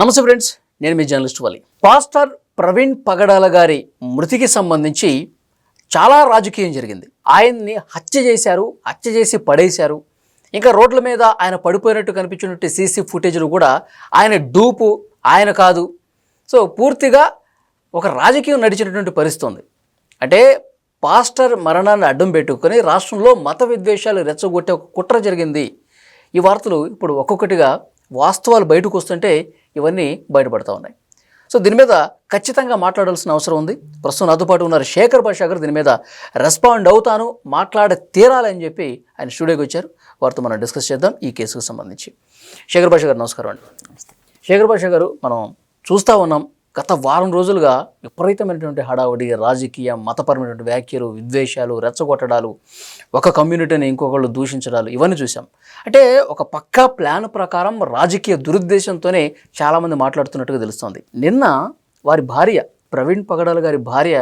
నమస్తే ఫ్రెండ్స్ నేను మీ జర్నలిస్ట్ వలి. పాస్టర్ ప్రవీణ్ పగడాల గారి మృతికి సంబంధించి చాలా రాజకీయం జరిగింది. ఆయన్ని హత్య చేశారు హత్య చేసి పడేశారు. ఇంకా రోడ్ల మీద ఆయన పడిపోయినట్టు కనిపించినట్టు సీసీ ఫుటేజ్లు కూడా ఆయన డూపు ఆయన కాదు. సో పూర్తిగా ఒక రాజకీయం నడిచినటువంటి పరిస్థితి ఉంది అంటే పాస్టర్ మరణాన్ని అడ్డం పెట్టుకొని రాష్ట్రంలో మత విద్వేషాలు రెచ్చగొట్టే ఒక కుట్ర జరిగింది. ఈ వార్తలు ఇప్పుడు ఒక్కొక్కటిగా వాస్తవాలు బయటకు వస్తుంటే ఇవన్నీ బయటపడతా ఉన్నాయి. సో దీని మీద ఖచ్చితంగా మాట్లాడాల్సిన అవసరం ఉంది. ప్రస్తుతం నాతో పాటు ఉన్నారు శేఖర్ భాషా గారు దీని మీద రెస్పాండ్ అవుతాను మాట్లాడ తీరాలని చెప్పి ఆయన స్టూడియోకి వచ్చారు. వారితో మనం డిస్కస్ చేద్దాం ఈ కేసుకు సంబంధించి. శేఖర్ భాషా గారు నమస్కారం అండి. శేఖర్ భాషా గారు మనం చూస్తూ ఉన్నాం గత వారం రోజులుగా విపరీతమైనటువంటి హడావుడి రాజకీయ మతపరమైనటువంటి వ్యాఖ్యలు విద్వేషాలు రెచ్చగొట్టడాలు ఒక కమ్యూనిటీని ఇంకొకళ్ళు దూషించడాలు ఇవన్నీ చూసాం అంటే ఒక పక్కా ప్లాన్ ప్రకారం రాజకీయ దురుద్దేశంతోనే చాలామంది మాట్లాడుతున్నట్టుగా తెలుస్తోంది. నిన్న వారి భార్య ప్రవీణ్ పగడాల గారి భార్య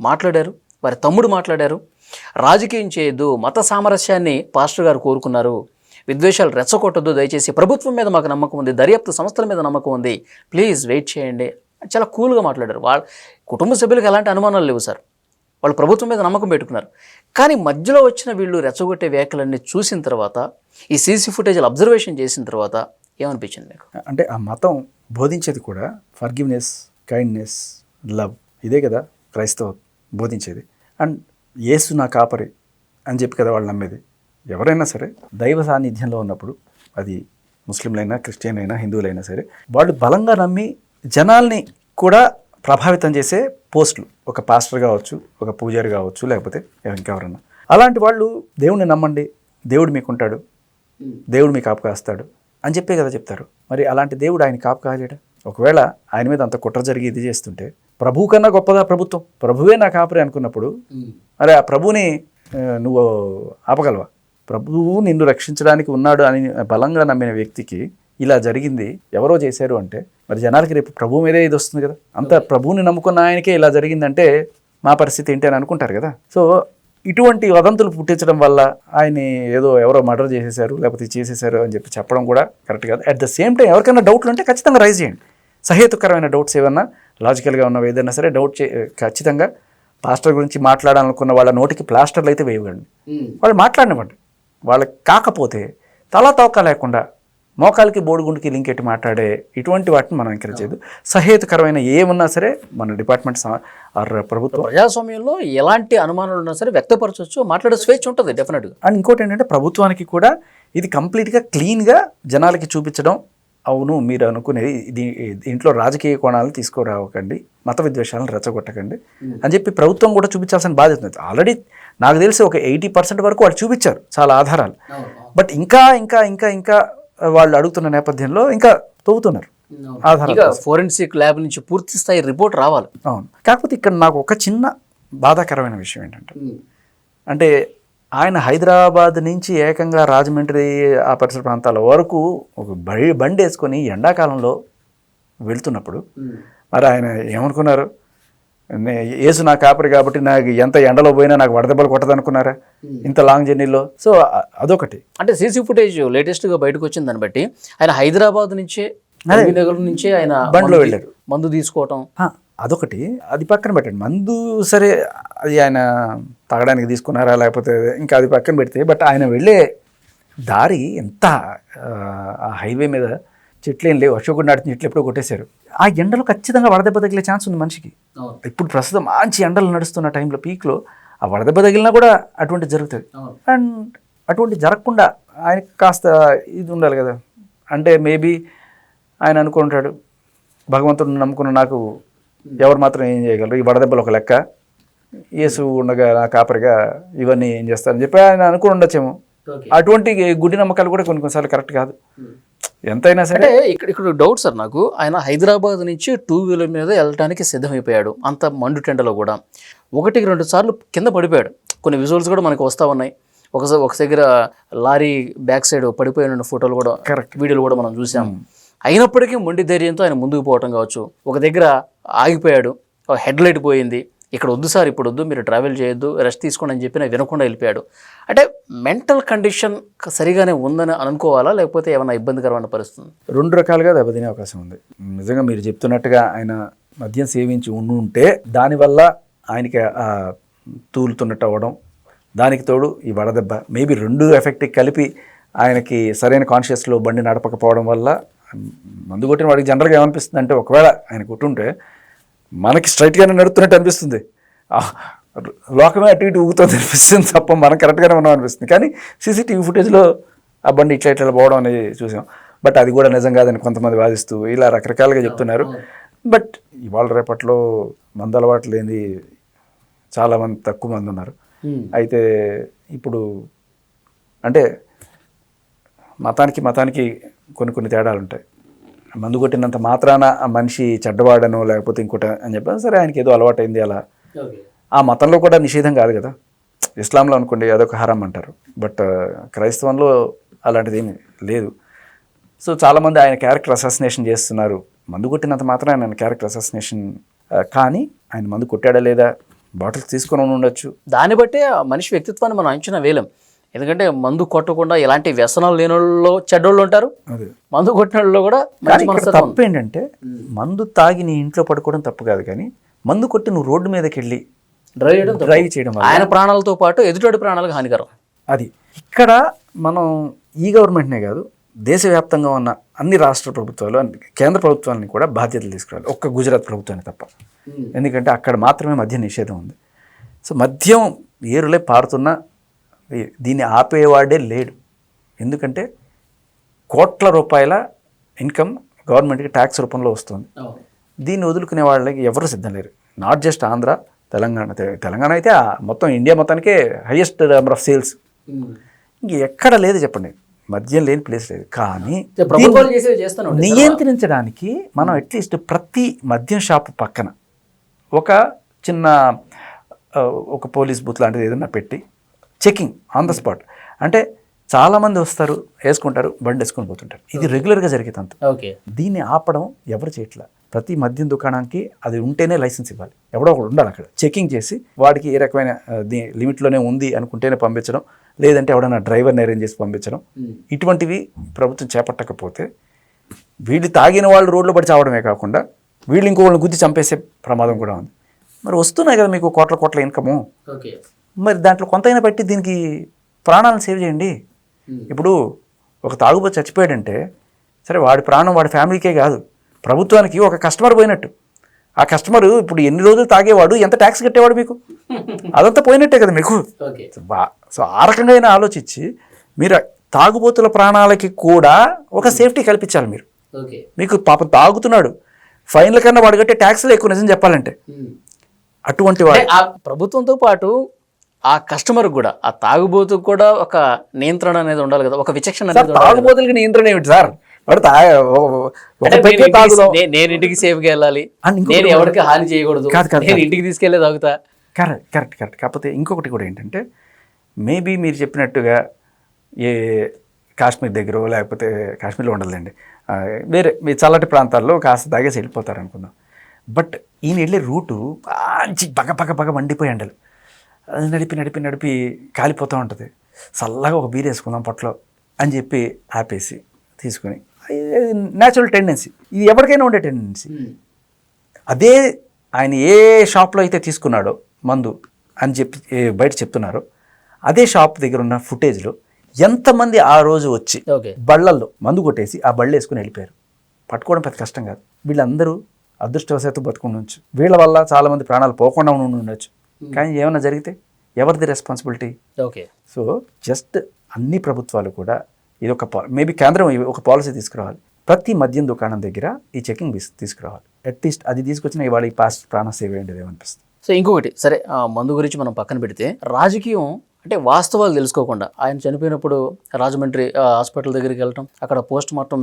మాట్లాడారు వారి తమ్ముడు మాట్లాడారు. రాజకీయం చేయొద్దు మత సామరస్యాన్ని పాస్టర్ గారు కోరుకున్నారు. విద్వేషాలు రెచ్చగొట్టద్దు దయచేసి ప్రభుత్వం మీద మాకు నమ్మకం ఉంది దర్యాప్తు సంస్థల మీద నమ్మకం ఉంది. ప్లీజ్ వెయిట్ చేయండి చాలా కూల్గా మాట్లాడారు. వాళ్ళ కుటుంబ సభ్యులకు ఎలాంటి అనుమానాలు లేవు సార్. వాళ్ళు ప్రభుత్వం మీద నమ్మకం పెట్టుకున్నారు. కానీ మధ్యలో వచ్చిన వీళ్ళు రెచ్చగొట్టే వ్యాఖ్యలన్నీ చూసిన తర్వాత ఈ సీసీ ఫుటేజ్లు అబ్జర్వేషన్ చేసిన తర్వాత ఏమనిపించింది మీకు? అంటే ఆ మతం బోధించేది కూడా ఫర్గివ్నెస్ కైండ్నెస్ లవ్ ఇదే కదా క్రైస్తవ బోధించేది. అండ్ యేసు నా కాపరి అని చెప్పి కదా వాళ్ళు నమ్మేది. ఎవరైనా సరే దైవ సాన్నిధ్యంలో ఉన్నప్పుడు అది ముస్లింలైనా క్రిస్టియన్ అయినా హిందువులైనా సరే వాళ్ళు బలంగా నమ్మి జనాల్ని కూడా ప్రభావితం చేసే పోస్టులు ఒక పాస్టర్ కావచ్చు ఒక పూజారి కావచ్చు లేకపోతే ఇంకెవరన్నా అలాంటి వాళ్ళు దేవుడిని నమ్మండి దేవుడు మీకుంటాడు దేవుడు మీకు కాపు కాస్తాడు అని చెప్పే కదా చెప్తారు. మరి అలాంటి దేవుడు ఆయన కాపు కాలేడా? ఒకవేళ ఆయన మీద అంత కుట్ర జరిగి ఇది చేస్తుంటే ప్రభువు కన్నా గొప్పదా ప్రభుత్వం? ప్రభువే నా కాపరి అనుకున్నప్పుడు మరి ఆ ప్రభువుని నువ్వు ఆపగలవా? ప్రభువు నిన్ను రక్షించడానికి ఉన్నాడు అని బలంగా నమ్మిన వ్యక్తికి ఇలా జరిగింది. ఎవరో చేశారు అంటే మరి జనాలకి రేపు ప్రభువు మీదే ఇది వస్తుంది కదా. అంత ప్రభువుని నమ్ముకున్న ఆయనకే ఇలా జరిగిందంటే మా పరిస్థితి ఏంటి అని అనుకుంటారు కదా. సో ఇటువంటి వదంతులు పుట్టించడం వల్ల ఆయన్ని ఏదో ఎవరో మర్డర్ చేసేసారు లేకపోతే చేసేసారు అని చెప్పి చెప్పడం కూడా కరెక్ట్ కాదు. అట్ ద సేమ్ టైం ఎవరికైనా డౌట్లు ఉంటే ఖచ్చితంగా రైజ్ చేయండి. సహేతుకరమైన డౌట్స్ ఏమన్నా లాజికల్గా ఉన్నవి ఏదైనా సరే డౌట్ చే ఖచ్చితంగా పాస్టర్ గురించి మాట్లాడాలనుకున్న వాళ్ళ నోటికి ప్లాస్టర్లు అయితే వేయకండి. వాళ్ళు మాట్లాడినవ్వండి. వాళ్ళకి కాకపోతే తలా తోక లేకుండా మోకాలకి బోడిగుండుకి లింక్ ఎట్టి మాట్లాడే ఇటువంటి వాటిని మనం ఎంకరేజ్ చేయదు సహేతుకరమైన ఏమున్నా సరే మన డిపార్ట్మెంట్ ప్రభుత్వం ప్రజాస్వామ్యంలో ఎలాంటి అనుమానాలు ఉన్నా సరే వ్యక్తపరచవచ్చు మాట్లాడే స్వేచ్ఛ ఉంటుంది డెఫినెట్గా అండ్ ఇంకోటి ఏంటంటే ప్రభుత్వానికి కూడా ఇది కంప్లీట్గా క్లీన్గా జనాలకి చూపించడం అవును మీరు అనుకునేది దీంట్లో రాజకీయ కోణాలను తీసుకురావకండి మత విద్వేషాలను రెచ్చగొట్టకండి అని చెప్పి ప్రభుత్వం కూడా చూపించాల్సిన బాధ్యత ఉంది. ఆల్రెడీ నాకు తెలిసి ఒక ఎయిటీ పర్సెంట్ వరకు వాళ్ళు చూపించారు చాలా ఆధారాలు. బట్ ఇంకా ఇంకా ఇంకా ఇంకా వాళ్ళు అడుగుతున్న నేపథ్యంలో ఇంకా తవ్వుతున్నారు. ఫోరెన్సిక్ ల్యాబ్ నుంచి పూర్తి స్థాయి రిపోర్ట్ రావాలి. అవును. కాకపోతే ఇక్కడ నాకు ఒక చిన్న బాధాకరమైన విషయం ఏంటంటే అంటే ఆయన హైదరాబాద్ నుంచి ఏకంగా రాజమండ్రి ఆ పరిసర ప్రాంతాల వరకు ఒక బడి బండి వేసుకొని ఎండాకాలంలో వెళ్తున్నప్పుడు మరి ఆయన ఏమనుకున్నారు? యేసు నా కాపరి కాబట్టి నాకు ఎంత ఎండలో పోయినా నాకు వడదెబ్బలు కొట్టదనుకున్నారా? ఇంత లాంగ్ జర్నీలో సో అదొకటి. అంటే సీసీ ఫుటేజ్ లేటెస్ట్గా బయటకు వచ్చింది దాన్ని బట్టి ఆయన హైదరాబాద్ నుంచే నగర్ నుంచే ఆయన బండిలో వెళ్ళారు. మందు తీసుకోవటం. అదొకటి. అది పక్కన పెట్టండి. మందు సరే అది ఆయన తాగడానికి తీసుకున్నారా? లేకపోతే ఇంకా అది పక్కన పెడితే బట్ ఆయన వెళ్ళే దారి ఎంత ఆ హైవే మీద చెట్లు ఏం లేవు. అశోకుడు నాటిన చెట్లు ఎప్పుడో కొట్టేశారు. ఆ ఎండలో ఖచ్చితంగా వడదెబ్బ తగిలే ఛాన్స్ ఉంది మనిషికి. ఇప్పుడు ప్రస్తుతం మంచి ఎండలు నడుస్తున్న టైంలో పీక్లో ఆ వడదెబ్బ తగిలినా కూడా అటువంటి జరుగుతుంది అండ్ అటువంటి జరగకుండా ఆయనకి కాస్త ఇది ఉండాలి కదా. అంటే మేబీ ఆయన అనుకుంటాడు భగవంతుడిని నమ్ముకున్న నాకు ఎవరు మాత్రం ఏం చేయగలరు? ఈ వడదెబ్బలు ఒక లెక్క. యేసు ఉండగా నా కాపరిగా ఇవన్నీ ఏం చేస్తారని చెప్పి ఆయన అనుకుని ఉండొచ్చేమో. అటువంటి గుడి నమ్మకాలు కూడా కొన్ని కొన్నిసార్లు కరెక్ట్ కాదు. ఎంతైనా సరే అంటే ఇక్కడ ఇక్కడ డౌట్ సార్ నాకు. ఆయన హైదరాబాద్ నుంచి టూ వీలర్ మీద వెళ్ళడానికి సిద్ధమైపోయాడు. అంత మండు టెండలో కూడా. ఒకటికి రెండు సార్లు కింద పడిపోయాడు. కొన్ని విజువల్స్ కూడా మనకు వస్తూ ఉన్నాయి. ఒకసారి ఒక దగ్గర లారీ బ్యాక్ సైడ్ పడిపోయిన ఫోటోలు కూడా Correct. వీడియోలు కూడా మనం చూసాం. అయినప్పటికీ మొండి ధైర్యంతో ఆయన ముందుకు పోవటం కావచ్చు. ఒక దగ్గర ఆగిపోయాడు. హెడ్ లైట్ పోయింది. ఇక్కడ వద్దు సార్ ఇప్పుడు వద్దు మీరు ట్రావెల్ చేయొద్దు రెస్ట్ తీసుకోండి అని చెప్పిన వినకుండా వెళ్ళిపోయాడు. అంటే మెంటల్ కండిషన్ సరిగానే ఉందని అనుకోవాలా లేకపోతే ఏమైనా ఇబ్బందికరమైన పరిస్థితి రెండు రకాలుగా దెబ్బతినే అవకాశం ఉంది. నిజంగా మీరు చెప్తున్నట్టుగా ఆయన మద్యం సేవించి ఉండి ఉంటే దానివల్ల ఆయనకి తూలుతున్నట్టు అవ్వడం దానికి తోడు ఈ వడదెబ్బ మేబీ రెండు ఎఫెక్ట్ కలిపి ఆయనకి సరైన కాన్షియస్లో బండి నడపకపోవడం వల్ల మందు కొట్టిన వాడికి జనరల్గా ఏమనిపిస్తుంది అంటే ఒకవేళ ఆయన కొట్టుంటే మనకి స్ట్రైట్గానే నడుతున్నట్టు అనిపిస్తుంది. లోకమే అటు ఇటు ఊగుతుంది అనిపిస్తుంది తప్ప మనం కరెక్ట్గానే ఉన్నాం అనిపిస్తుంది. కానీ సీసీటీవీ ఫుటేజ్లో ఆ బండి ఇట్లా ఇట్లా పోవడం అనేది చూసాం. బట్ అది కూడా నిజం కాదని కొంతమంది వాదిస్తూ ఇలా రకరకాలుగా చెప్తున్నారు. బట్ ఇవాళ రేపట్లో మందు అలవాటు లేని చాలామంది తక్కువ మంది ఉన్నారు. అయితే ఇప్పుడు అంటే మతానికి మతానికి కొన్ని కొన్ని తేడాలు ఉంటాయి మందు కొట్టినంత మాత్రాన ఆ మనిషి చెడ్డవాడనో లేకపోతే ఇంకోటి అని చెప్పాను సరే ఆయనకి ఏదో అలవాటైంది అలా. ఆ మతంలో కూడా నిషేధం కాదు కదా. ఇస్లాంలో అనుకోండి అదొక హరం అంటారు. బట్ క్రైస్తవంలో అలాంటిది ఏమీ లేదు. సో చాలామంది ఆయన క్యారెక్టర్ అసాసినేషన్ చేస్తున్నారు. మందు కొట్టినంత మాత్రం ఆయన క్యారెక్టర్ అసాసినేషన్ కానీ ఆయన మందు కొట్టాడా లేదా? బాటిల్స్ తీసుకొని ఉండి ఉండొచ్చు. దాన్ని బట్టే ఆ మనిషి వ్యక్తిత్వాన్ని మనం అంచనా వేయలేం. ఎందుకంటే మందు కొట్టకుండా ఎలాంటి వ్యసనాలు లేని వాళ్ళు చెడ్డోళ్ళు ఉంటారు. అదే. మందు కొట్టిన వాళ్ళు కూడా తప్పు ఏంటంటే మందు తాగి నీ ఇంట్లో పడుకోవడం తప్పు కాదు కానీ మందు కొట్టి నువ్వు రోడ్డు మీదకి వెళ్ళి డ్రైవ్ చేయడం. డ్రైవ్ చేయడం ఆయన ప్రాణాలతో పాటు ఎదుటి ప్రాణాలకు హానికరం. అది. ఇక్కడ మనం ఈ గవర్నమెంట్నే కాదు దేశవ్యాప్తంగా ఉన్న అన్ని రాష్ట్ర ప్రభుత్వాలు కేంద్ర ప్రభుత్వాలని కూడా బాధ్యతలు తీసుకురావాలి ఒక్క గుజరాత్ ప్రభుత్వాన్ని తప్ప. ఎందుకంటే అక్కడ మాత్రమే మద్య నిషేధం ఉంది. సో మద్యం ఏరులే పారుతున్నా దీన్ని ఆపేవాడే లేడు. ఎందుకంటే కోట్ల రూపాయల ఇన్కమ్ గవర్నమెంట్కి ట్యాక్స్ రూపంలో వస్తుంది. దీన్ని వదులుకునే వాళ్ళకి ఎవరు సిద్ధం లేరు. Not just Andhra Telangana. Telangana అయితే మొత్తం ఇండియా మొత్తానికే హైయెస్ట్ నెంబర్ ఆఫ్ సేల్స్. ఇంక ఎక్కడ లేదు చెప్పండి. మద్యం లేని ప్లేస్ లేదు. కానీ నియంత్రించడానికి మనం అట్లీస్ట్ ప్రతి మద్యం షాపు పక్కన ఒక చిన్న ఒక పోలీస్ బూత్ లాంటిది ఏదైనా పెట్టి చెకింగ్ ఆన్ ద స్పాట్. అంటే చాలామంది వస్తారు వేసుకుంటారు బండి వేసుకొని పోతుంటారు. ఇది రెగ్యులర్గా జరిగేదంత ఓకే. దీన్ని ఆపడం ఎవరు చేయట్లా? ప్రతి మద్యం దుకాణానికి అది ఉంటేనే లైసెన్స్ ఇవ్వాలి. ఎవడో ఒకడు ఉండాలి అక్కడ. చెకింగ్ చేసి వాడికి ఏ రకమైన లిమిట్లోనే ఉంది అనుకుంటేనే పంపించడం లేదంటే ఎవడైనా డ్రైవర్ని అరేంజ్ చేసి పంపించడం. ఇటువంటివి ప్రభుత్వం చేపట్టకపోతే వీళ్ళు తాగిన వాళ్ళు రోడ్లో పడి చావడమే కాకుండా వీళ్ళు ఇంకో వాళ్ళని గుద్ది చంపేసే ప్రమాదం కూడా ఉంది. మరి వస్తున్నాయి కదా మీకు కోట్ల కోట్ల ఇన్కము. ఓకే. మరి దాంట్లో కొంతైనా పెట్టి దీనికి ప్రాణాలను సేవ్ చేయండి. ఇప్పుడు ఒక తాగుబోతు చచ్చిపోయాడంటే సరే వాడి ప్రాణం వాడి ఫ్యామిలీకే కాదు. ప్రభుత్వానికి ఒక కస్టమర్ పోయినట్టు. ఆ కస్టమర్ ఇప్పుడు ఎన్ని రోజులు తాగేవాడు ఎంత ట్యాక్స్ కట్టేవాడు మీకు? అదంతా పోయినట్టే కదా మీకు. సో ఆ రకంగా అయినా ఆలోచించి మీరు తాగుబోతుల ప్రాణాలకి కూడా ఒక సేఫ్టీ కల్పించాలి మీరు. ఓకే. మీకు పాపం తాగుతున్నాడు. ఫైన్ల కన్నా వాడు కట్టే ట్యాక్స్లు ఎక్కువ నిజం చెప్పాలంటే. అటువంటి వాడు ప్రభుత్వంతో పాటు ఆ కస్టమర్ కూడా ఆ తాగుబోతుకు కూడా ఒక నియంత్రణ అనేది ఉండాలి కదా ఒక విచక్షణ. తాగుబోతులకి నియంత్రణ ఏమిటి సార్? నేను ఇంటికి- సేఫ్గా వెళ్ళాలి. నేను ఎవరికి హాని చేయకూడదు. నేను ఇంటికి తీసుకెళ్ళే తాగుతా. Correct correct correct. కాకపోతే ఇంకొకటి కూడా ఏంటంటే మేబీ మీరు చెప్పినట్టుగా ఏ కాశ్మీర్ దగ్గర లేకపోతే కాశ్మీర్లో ఉండదులేండి. వేరే మీ చల్లటి ప్రాంతాల్లో కాస్త తాగేసి వెళ్ళిపోతారు అనుకుందాం బట్ ఈయన వెళ్ళే రూటు మంచి బగ బగ బగ మండిపోయి ఎండలు అది నడిపి నడిపి నడిపి కాలిపోతూ ఉంటుంది. చల్లగా ఒక బీర్ వేసుకుందాం పొట్లో అని చెప్పి ఆపేసి తీసుకొని. న్యాచురల్ టెండెన్సీ ఇది ఎవరికైనా ఉండే టెండెన్సీ అదే ఆయన ఏ షాప్లో అయితే తీసుకున్నాడో మందు అని చెప్పి బయట చెప్తున్నారో అదే షాప్ దగ్గర ఉన్న ఫుటేజ్లో ఎంతమంది ఆ రోజు వచ్చి బళ్ళల్లో మందు కొట్టేసి ఆ బళ్ళు వేసుకుని వెళ్ళిపోయారు. పట్టుకోవడం పెద్ద కష్టం కాదు. వీళ్ళందరూ అదృష్టవశాత్తు బతుకుండి ఉండొచ్చు. వీళ్ళ వల్ల చాలామంది ప్రాణాలు పోకుండా ఉండి ఉండొచ్చు. కానీ ఏమైనా జరిగితే ఎవరిది రెస్పాన్సిబిలిటీ ఓకే సో జస్ట్ అన్ని ప్రభుత్వాలు కూడా ఇది ఒక మేబీ కేంద్రం ఒక పాలసీ తీసుకురావాలి. ప్రతి మద్యం దుకాణం దగ్గర ఈ చెకింగ్ తీసుకురావాలి. అట్లీస్ట్ అది తీసుకొచ్చిన ఇవాళ ఈ పాస్ట్ ప్రాణ సేవ ఏంటిది ఏమనిపిస్తుంది? సో ఇంకొకటి సరే మందు గురించి మనం పక్కన పెడితే రాజకీయం అంటే వాస్తవాలు తెలుసుకోకుండా ఆయన చనిపోయినప్పుడు రాజమండ్రి హాస్పిటల్ దగ్గరికి వెళ్ళటం అక్కడ పోస్ట్ మార్టం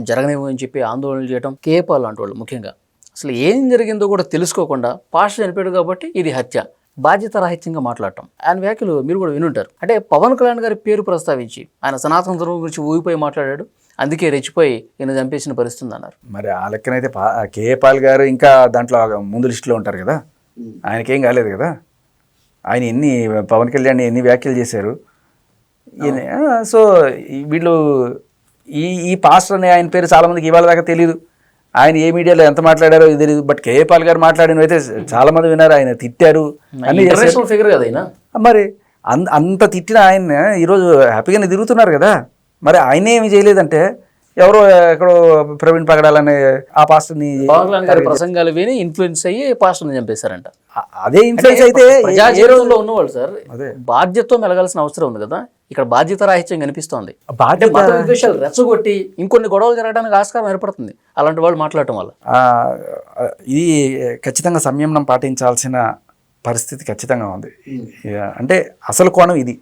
అని చెప్పి ఆందోళన చేయడం కేపాల్ లాంటి వాళ్ళు ముఖ్యంగా. అసలు ఏం జరిగిందో కూడా తెలుసుకోకుండా పాస్ట్ చనిపోయాడు కాబట్టి ఇది హత్య. బాధ్యత రాహిత్యంగా మాట్లాడటం. ఆయన వ్యాఖ్యలు మీరు కూడా వినుంటారు. అంటే పవన్ కళ్యాణ్ గారి పేరు ప్రస్తావించి ఆయన సనాతన ధర్మం గురించి ఊగిపోయి మాట్లాడాడు. అందుకే రెచ్చిపోయి ఈయన చంపేసిన పరిస్థితి ఉంది అన్నారు మరి ఆ లెక్కనైతే పా కేఏ పాల్ గారు ఇంకా దాంట్లో ముందు లిస్టులో ఉంటారు కదా? ఆయనకేం కాలేదు కదా? ఆయన ఎన్ని పవన్ కళ్యాణ్ ఎన్ని వ్యాఖ్యలు చేశారు? సో ఈ- వీళ్ళు ఈ ఈ పాస్టర్ అనే ఆయన పేరు చాలా మందికి ఇవాళ దాకా తెలియదు ఆయన ఏ మీడియాలో ఎంత మాట్లాడారో ఇది తెలియదు బట్ కేఏ పాల్ గారు మాట్లాడిన అయితే చాలా మంది విన్నారు. ఆయన తిట్టారు. అన్ని ఫిగర్ కదా ఆయన. మరి అంత అంత తిట్టిన ఆయన ఈరోజు హ్యాపీగానే తిరుగుతున్నారు కదా. మరి ఆయన ఏమి చేయలేదంటే ఎవరో ఎక్కడో ప్రవీణ్ పగడాలనే ఆ పాస్టర్ని ప్రసంగాలు విని ఇన్ఫ్లుయెన్స్ అయ్యి పాస్టర్ని చంపేశారంట. అదే ఇన్ఫ్లుయెన్స్ అయితే ఉన్నవాళ్ళు సార్ అదే. బాధ్యతతో మెలగాల్సిన అవసరం ఉంది కదా ఇక్కడ బాధ్యత రాహిత్యం కనిపిస్తోంది. మత విద్వేషాలు రెచ్చగొట్టి ఇంకొన్ని గొడవలు జరగడానికి ఆస్కారం ఏర్పడుతుంది అలాంటి వాళ్ళు మాట్లాడటం వల్ల. ఇది ఖచ్చితంగా సంయమనం పాటించాల్సిన పరిస్థితి ఖచ్చితంగా ఉంది. అంటే అసలు కోణం ఇది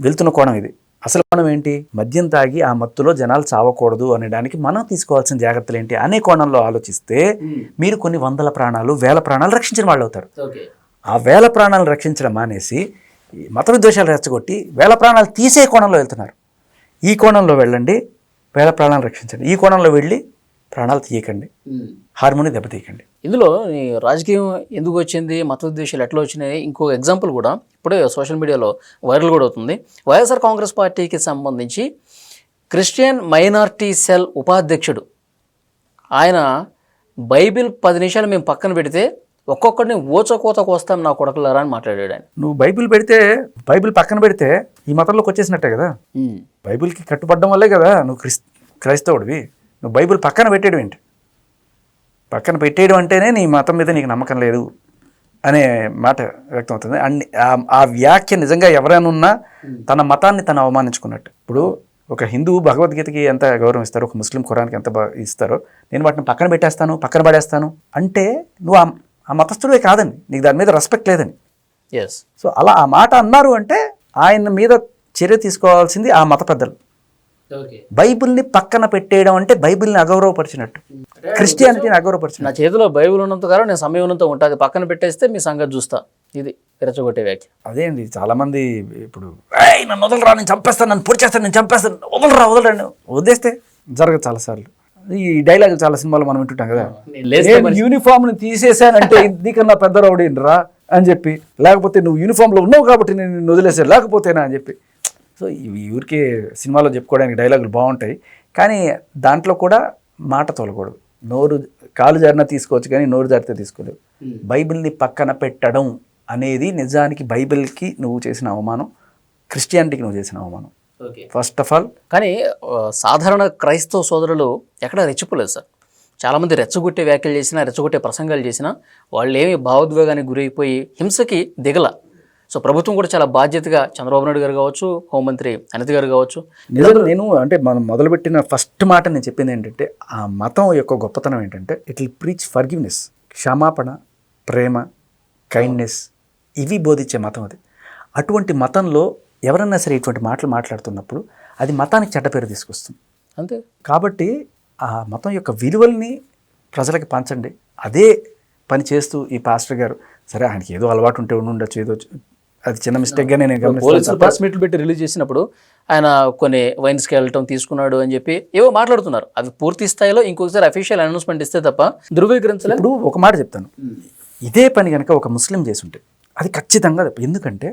వెళ్తున్న కోణం ఇది. అసలు కోణం ఏంటి? మద్యం తాగి ఆ మత్తులో జనాలు చావకూడదు అనడానికి మనం తీసుకోవాల్సిన జాగ్రత్తలు ఏంటి అనే కోణంలో ఆలోచిస్తే మీరు కొన్ని వందల ప్రాణాలు వేల ప్రాణాలు రక్షించిన వాళ్ళు అవుతారు ఆ వేల ప్రాణాలు రక్షించడం మానేసి మత విద్వేషాలు రెచ్చగొట్టి వేల ప్రాణాలు తీసే కోణంలో వెళ్తున్నారు. ఈ కోణంలో వెళ్ళండి వేల ప్రాణాలు రక్షించండి. ఈ కోణంలో వెళ్ళి ప్రాణాలు తీయకండి. హార్మోని దెబ్బతీయకండి. ఇందులో రాజకీయం ఎందుకు వచ్చింది? మత ఉద్దేశాలు ఎట్లా వచ్చినాయి? ఇంకో ఎగ్జాంపుల్ కూడా ఇప్పుడే సోషల్ మీడియాలో వైరల్ కూడా అవుతుంది. వైఎస్ఆర్ కాంగ్రెస్ పార్టీకి సంబంధించి క్రిస్టియన్ మైనార్టీ సెల్ ఉపాధ్యక్షుడు ఆయన బైబిల్ పది నిమిషాలు మేము పక్కన పెడితే ఒక్కొక్కడిని ఓచకోత కోస్తాం నా కొడకలారా అని మాట్లాడాడు ఆయన. నువ్వు బైబిల్ పెడితే బైబిల్ పక్కన పెడితే ఈ మతంలోకి వచ్చేసినట్టే కదా? బైబిల్కి కట్టుబడడం వల్లే కదా నువ్వు క్రిస్ క్రైస్తవుడివి? నువ్వు బైబిల్ పక్కన పెట్టేయడం ఏంటి? పక్కన పెట్టేయడం అంటేనే నీ మతం మీద నీకు నమ్మకం లేదు అనే మాట వ్యక్తం అవుతుంది అండ్ ఆ- ఆ వ్యాఖ్య నిజంగా ఎవరైనా ఉన్నా తన మతాన్ని తను అవమానించుకున్నట్టు. ఇప్పుడు ఒక హిందువు భగవద్గీతకి ఎంత గౌరవం ఇస్తారో ఒక ముస్లిం ఖురాన్కి ఎంత ఇస్తారో నేను వాటిని పక్కన పెట్టేస్తాను పక్కన పడేస్తాను అంటే నువ్వు ఆ- ఆ మతస్థుడివే కాదని నీకు దాని మీద రెస్పెక్ట్ లేదని. ఎస్ సో అలా ఆ మాట అన్నారు అంటే ఆయన మీద చర్య తీసుకోవాల్సింది ఆ మత పెద్దలు. బైబిల్ని పక్కన పెట్టేయడం అంటే బైబిల్ని అగౌరవపరిచినట్టు. క్రిస్టియానిటీని అగౌరవపరిచినట్టు. నా చేతిలో బైబిల్ ఉన్నంత కాలం నేను సమయం ఉన్నంత ఉంటుంది పక్కన పెట్టేస్తే మీ సంగతి చూస్తా. ఇది రెచ్చగొట్టే వ్యాఖ్య. అదే అండి చాలామంది ఇప్పుడు "ఏయ్, నన్ను వదలరా నేను చంపేస్తాను నన్ను పొడి చేస్తాను నేను చంపేస్తాను వదలరా వదలరా వదిలేస్తే జరగదు చాలాసార్లు. ఈ డైలాగ్ చాలా సినిమాలు మనం వింటుంటాం కదా. నేను యూనిఫామ్ని తీసేసానంటే నీకన్నా పెద్ద రౌడీ రా అని చెప్పి లేకపోతే నువ్వు యూనిఫామ్లో ఉన్నావు కాబట్టి నేను వదిలేసాను లేకపోతేనా? అని చెప్పి సో ఇవి ఊరికే సినిమాలో చెప్పుకోవడానికి డైలాగులు బాగుంటాయి. కానీ దాంట్లో కూడా మాట తోలకూడదు. నోరు కాలు జారినా తీసుకోవచ్చు కానీ నోరు జారితే తీసుకోలేవు. బైబిల్ని పక్కన పెట్టడం అనేది నిజానికి బైబిల్కి నువ్వు చేసిన అవమానం క్రిస్టియానిటీకి నువ్వు చేసిన అవమానం. ఓకే. ఫస్ట్ ఆఫ్ ఆల్ కానీ సాధారణ క్రైస్తవ సోదరులు ఎక్కడ రెచ్చిపోలేదు సార్. చాలామంది రెచ్చగొట్టే వ్యాఖ్యలు చేసినా రెచ్చగొట్టే ప్రసంగాలు చేసినా వాళ్ళు ఏమి భావోద్వేగానికి గురైపోయి హింసకి దిగల. సో ప్రభుత్వం కూడా చాలా బాధ్యతగా చంద్రబాబు నాయుడు గారు కావచ్చు హోంమంత్రి అనిత గారు కావచ్చు నిజంగా నేను అంటే మనం మొదలుపెట్టిన ఫస్ట్ మాట నేను చెప్పింది ఏంటంటే ఆ మతం యొక్క గొప్పతనం ఏంటంటే ఇట్ విల్ ప్రీచ్ ఫర్గివ్నెస్ క్షమాపణ ప్రేమ కైండ్నెస్ ఇవి బోధించే మతం అది. అటువంటి మతంలో ఎవరన్నా సరే ఇటువంటి మాటలు మాట్లాడుతున్నప్పుడు అది మతానికి చెడ్డ పేరు తీసుకొస్తుంది. అంతే. కాబట్టి ఆ మతం యొక్క విలువల్ని ప్రజలకి పంచండి. అదే పని చేస్తూ ఈ పాస్టర్ గారు సరే ఆయనకి ఏదో అలవాటు ఉంటే ఉండి ఉండొచ్చు ఏదో అది చిన్న మిస్టేక్గానే నేను పోలీసులు ప్రెస్ మీట్లు పెట్టి రిలీజ్ చేసినప్పుడు ఆయన కొన్ని వైన్స్కి వెళ్ళటం తీసుకున్నాడు అని చెప్పి ఏవో మాట్లాడుతున్నారు. అవి పూర్తి స్థాయిలో ఇంకొకసారి అఫీషియల్ అనౌన్స్మెంట్ ఇస్తే తప్ప ధృవీకరించలేదు ఇప్పుడు ఒక మాట చెప్తాను. ఇదే పని కనుక ఒక ముస్లిం చేసుంటే అది ఖచ్చితంగా తప్పు. ఎందుకంటే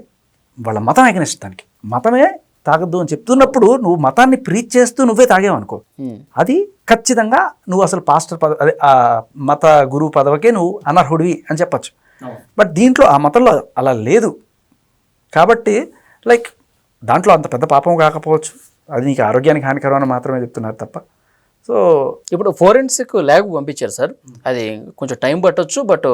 వాళ్ళ మతం ఎగనిస్ట్ దానికి. మతమే తాగద్దు అని చెప్తున్నప్పుడు నువ్వు మతాన్ని ప్రీచ్ చేస్తూ నువ్వే తాగేవనుకో. అది ఖచ్చితంగా నువ్వు అసలు పాస్టర్ పద అదే ఆ మత గురువు పదవికే నువ్వు అనర్హుడివి అని చెప్పచ్చు. బట్ దీంట్లో ఆ మతంలో అలా లేదు. కాబట్టి లైక్ దాంట్లో అంత పెద్ద పాపం కాకపోవచ్చు. అది నీకు ఆరోగ్యానికి హానికరం అని మాత్రమే చెప్తున్నారు తప్ప. సో ఇప్పుడు ఫోరెన్సిక్ ల్యాబ్ పంపించారు సార్. అది కొంచెం టైం పట్టొచ్చు బట్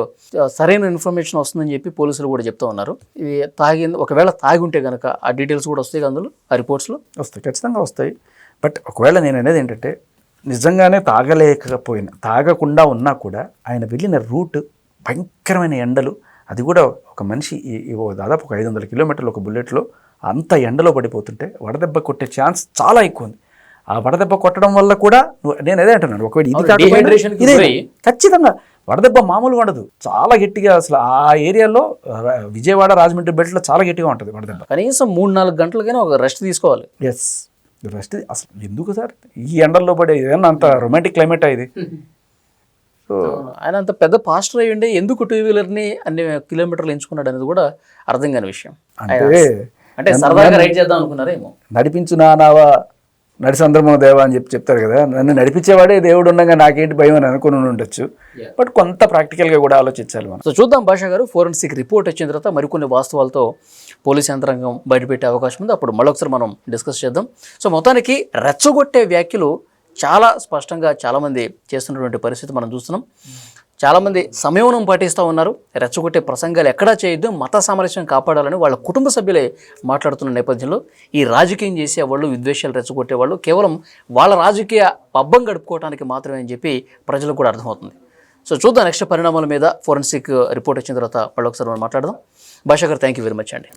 సరైన ఇన్ఫర్మేషన్ వస్తుందని చెప్పి పోలీసులు కూడా చెప్తా ఉన్నారు. ఇది తాగి ఒకవేళ తాగి ఉంటే కనుక ఆ డీటెయిల్స్ కూడా వస్తాయి అందులో ఆ రిపోర్ట్స్లో? వస్తాయి ఖచ్చితంగా వస్తాయి. బట్ ఒకవేళ నేను అనేది ఏంటంటే నిజంగానే తాగలేకపోయినా తాగకుండా ఉన్నా కూడా ఆయన వెళ్ళిన రూట్ భయంకరమైన ఎండలు అది కూడా ఒక మనిషి దాదాపు ఒక ఐదు వందల కిలోమీటర్లు ఒక బుల్లెట్లో అంత ఎండలో పడిపోతుంటే వడదెబ్బ కొట్టే ఛాన్స్ చాలా ఎక్కువ ఉంది. ఆ వడదెబ్బ కొట్టడం వల్ల కూడా నేను అదే అంటున్నాను. ఒకవేళ ఇది కాకపోయినా. ఖచ్చితంగా వడదెబ్బ మామూలుగా ఉండదు. చాలా గట్టిగా అసలు ఆ ఏరియాలో విజయవాడ రాజమండ్రి బెల్ట్లో చాలా గట్టిగా ఉంటుంది వడదెబ్బ. కనీసం మూడు నాలుగు గంటలకైనా ఒక రెస్ట్ తీసుకోవాలి. ఎస్ రెస్ట్ అసలు ఎందుకు సార్? ఈ ఎండల్లో పడే ఏదన్నా అంత రొమాంటిక్ క్లైమేట్ ఇది? సో ఆయన అంత పెద్ద పాస్టర్ అయ్యండి ఎందుకు టూ వీలర్ని అన్ని కిలోమీటర్లు ఎంచుకున్నాడు అనేది కూడా అర్థం కాని విషయం. అంటే అంటే సరదాగా రైడ్ చేద్దాం అనుకున్నారేమో నడిపించు నానావా నడిసంద్రమ దేవా అని చెప్పి చెప్తారు కదా. నన్ను నడిపించేవాడే దేవుడు ఉండగా నాకేంటి భయం అని అనుకుని ఉండొచ్చు. బట్ కొంత ప్రాక్టికల్గా కూడా ఆలోచించాలి మనం. సో చూద్దాం భాషా గారు ఫోరెన్సిక్ రిపోర్ట్ వచ్చిన తర్వాత మరికొన్ని వాస్తవాలతో పోలీస్ యంత్రాంగం బయటపెట్టే అవకాశం ఉంది. అప్పుడు మళ్ళొకసారి మనం డిస్కస్ చేద్దాం. సో మొత్తానికి రెచ్చగొట్టే వ్యాఖ్యలు చాలా స్పష్టంగా చాలామంది చేస్తున్నటువంటి పరిస్థితి మనం చూస్తున్నాం. చాలామంది సంయమనం పాటిస్తూ ఉన్నారు. రెచ్చగొట్టే ప్రసంగాలు ఎక్కడా చేయొద్దు. మత సామరస్యం కాపాడాలని వాళ్ళ కుటుంబ సభ్యులే మాట్లాడుతున్న నేపథ్యంలో ఈ రాజకీయం చేసే వాళ్ళు విద్వేషాలు రెచ్చగొట్టే వాళ్ళు కేవలం వాళ్ళ రాజకీయ పబ్బం గడుపుకోవడానికి మాత్రమే అని చెప్పి ప్రజలకు కూడా అర్థమవుతుంది. సో చూద్దాం నెక్స్ట్ పరిణామాల మీద ఫోరెన్సిక్ రిపోర్ట్ వచ్చిన తర్వాత మళ్ళీ ఒకసారి మనం మాట్లాడదాం. భాషా గారు థ్యాంక్ యూ వెరీ మచ్ అండి.